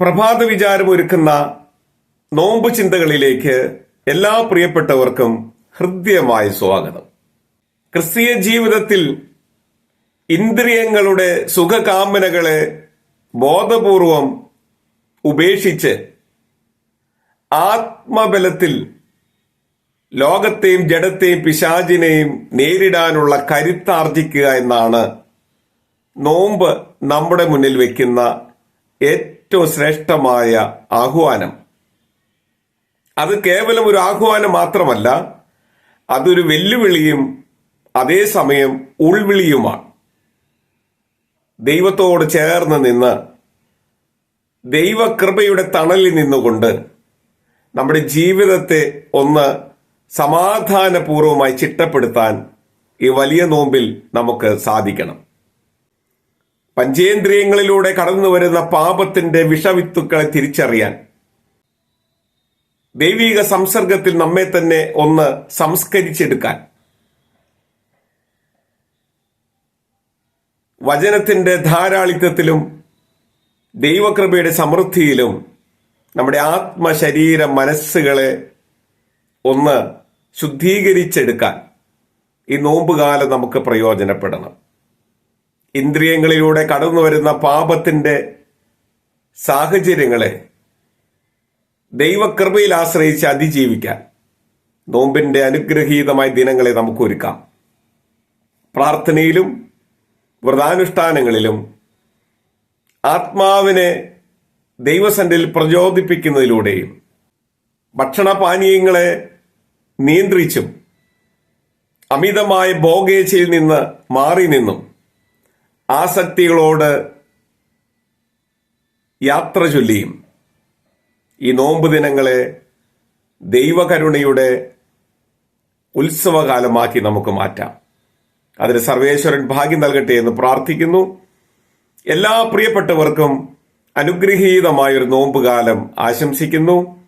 പ്രഭാത വിചാരം ഒരുക്കുന്ന നോമ്പ് ചിന്തകളിലേക്ക് എല്ലാ പ്രിയപ്പെട്ടവർക്കും ഹൃദ്യമായ സ്വാഗതം. ക്രിസ്തീയ ജീവിതത്തിൽ ഇന്ദ്രിയങ്ങളുടെ സുഖകാമനകളെ ബോധപൂർവം ഉപേക്ഷിച്ച് ആത്മബലത്തിൽ ലോകത്തെയും ജഡത്തെയും പിശാചിനെയും നേരിടാനുള്ള കരുത്താർജിക്കുക എന്നാണ് നോമ്പ് നമ്മുടെ മുന്നിൽ വെക്കുന്ന ഏറ്റവും ശ്രേഷ്ഠമായ ആഹ്വാനം. അത് കേവലം ഒരു ആഹ്വാനം മാത്രമല്ല അതൊരു വെല്ലുവിളിയും അതേസമയം ഉൾവിളിയുമാണ്. ദൈവത്തോട് ചേർന്ന് നിന്ന് ദൈവകൃപയുടെ തണലിൽ നിന്നുകൊണ്ട് നമ്മുടെ ജീവിതത്തെ ഒന്ന് സമാധാനപൂർവമായി ചിട്ടപ്പെടുത്താൻ ഈ വലിയ നോമ്പിൽ നമുക്ക് സാധിക്കണം. പഞ്ചേന്ദ്രിയങ്ങളിലൂടെ കടന്നു വരുന്ന പാപത്തിന്റെ വിഷവിത്തുക്കളെ തിരിച്ചറിയാൻ. ദൈവിക സംസർഗത്തിൽ നമ്മെ തന്നെ ഒന്ന് സംസ്കരിച്ചെടുക്കാൻ. വചനത്തിന്റെ ധാരാളിത്വത്തിലും ദൈവകൃപയുടെ സമൃദ്ധിയിലും നമ്മുടെ ആത്മശരീര മനസ്സുകളെ ഒന്ന് ശുദ്ധീകരിച്ചെടുക്കാൻ ഈ നോമ്പുകാലം നമുക്ക് പ്രയോജനപ്പെടണം. ഇന്ദ്രിയങ്ങളിലൂടെ കടന്നു വരുന്ന പാപത്തിന്റെ സാഹചര്യങ്ങളെ ദൈവകൃപയിൽ ആശ്രയിച്ച് അതിജീവിക്കാൻ നോമ്പിന്റെ അനുഗ്രഹീതമായ ദിനങ്ങളെ നമുക്ക് ഒരുക്കാം. പ്രാർത്ഥനയിലും വ്രതാനുഷ്ഠാനങ്ങളിലും ആത്മാവിനെ ദൈവസന്റിൽ പ്രചോദിപ്പിക്കുന്നതിലൂടെയും ഭക്ഷണപാനീയങ്ങളെ നിയന്ത്രിച്ചും അമിതമായ ഭോഗേച്ഛയിൽ നിന്ന് മാറി നിന്നും ആസക്തികളോട് യാത്ര ചൊല്ലിയും ഈ നോമ്പ് ദിനങ്ങളെ ദൈവകരുണയുടെ ഉത്സവകാലമാക്കി നമുക്ക് മാറ്റാം. അതിന് സർവേശ്വരൻ ഭാഗ്യം നൽകട്ടെ എന്ന് പ്രാർത്ഥിക്കുന്നു. എല്ലാ പ്രിയപ്പെട്ടവർക്കും അനുഗ്രഹീതമായൊരു നോമ്പുകാലം ആശംസിക്കുന്നു.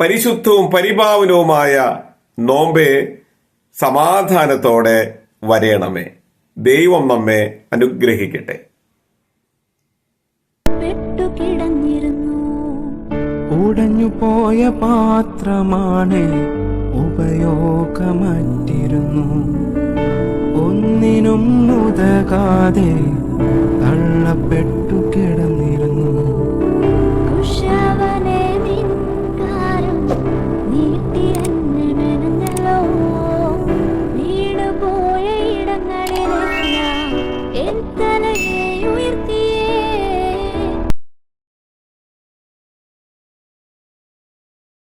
പരിശുദ്ധവും പരിഭാവനവുമായ നോമ്പെ സമാധാനത്തോടെ വരയണമേ. ദൈവം നമ്മെ അനുഗ്രഹിക്കട്ടെ. ഉടഞ്ഞു പോയ പാത്രമാണ് ഉപയോഗമറ്റിരുന്നു. ഒന്നിനും മുതകാതെ തള്ളപ്പെട്ടു കിട